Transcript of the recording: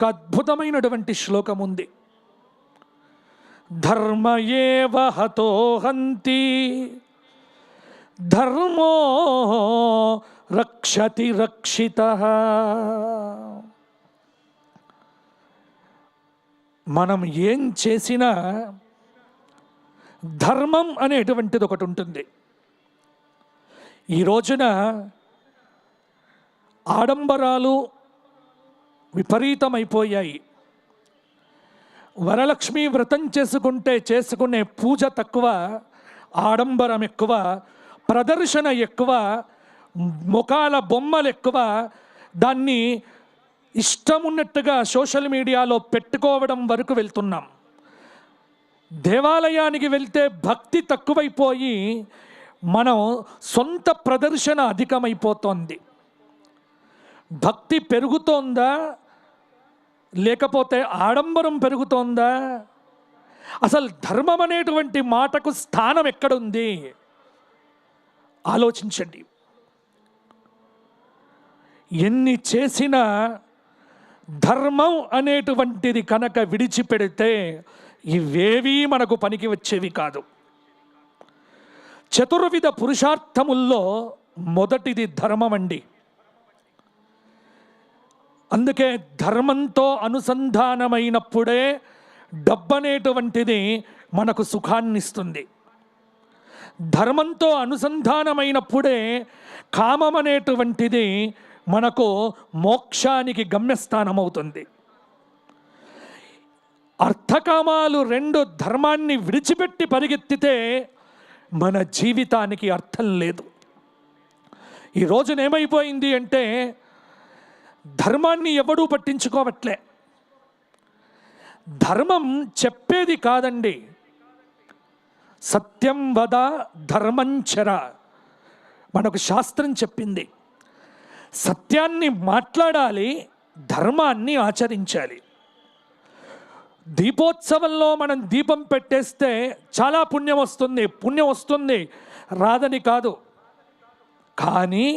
ఒక అద్భుతమైనటువంటి శ్లోకం ఉంది ధర్మయేవ హతో హంతి ధర్మో రక్షతి రక్షిత. మనం ఏం చేసినా ధర్మం అనేటువంటిది ఒకటి ఉంటుంది. ఈ రోజున ఆడంబరాలు విపరీతమైపోయాయి. వరలక్ష్మి వ్రతం చేసుకుంటే చేసుకునే పూజ తక్కువ ఆడంబరం ఎక్కువ ప్రదర్శన ఎక్కువ ముఖాల బొమ్మలు ఎక్కువ దాన్ని ఇష్టం ఉన్నట్టుగా సోషల్ మీడియాలో పెట్టుకోవడం వరకు వెళ్తున్నాం. దేవాలయానికి వెళ్తే భక్తి తక్కువైపోయి మనం సొంత ప్రదర్శన అధికమైపోతోంది. భక్తి పెరుగుతోందా? లేకపోతే ఆడంబరం పెరుగుతోందా? అసలు ధర్మం అనేటువంటి మాటకు స్థానం ఎక్కడుంది? ఆలోచించండి. ఎన్ని చేసినా ధర్మం అనేటువంటిది కనుక విడిచిపెడితే ఇవేవీ మనకు పనికి వచ్చేవి కాదు. చతుర్విధ పురుషార్థముల్లో మొదటిది ధర్మం అండి అందుకే ధర్మంతో అనుసంధానమైనప్పుడే డబ్బనేటువంటిది మనకు సుఖాన్ని ఇస్తుంది ధర్మంతో అనుసంధానమైనప్పుడే కామం అనేటువంటిది మనకు మోక్షానికి గమ్యస్థానం అవుతుంది అర్థకామాలు రెండు ధర్మాన్ని విడిచిపెట్టి పరిగెత్తితే మన జీవితానికి అర్థం లేదు. ఈ రోజున ఏమైపోయింది అంటే ధర్మాన్ని ఎవడూ పట్టించుకోవట్లే. ధర్మం చెప్పేది కాదండి. సత్యం వద ధర్మంచర మనకు శాస్త్రం చెప్పింది. సత్యాన్ని మాట్లాడాలి ధర్మాన్ని ఆచరించాలి. దీపోత్సవంలో మనం దీపం పెట్టేస్తే చాలా పుణ్యం వస్తుంది పుణ్యం వస్తుంది. రాదని కాదు. కానీ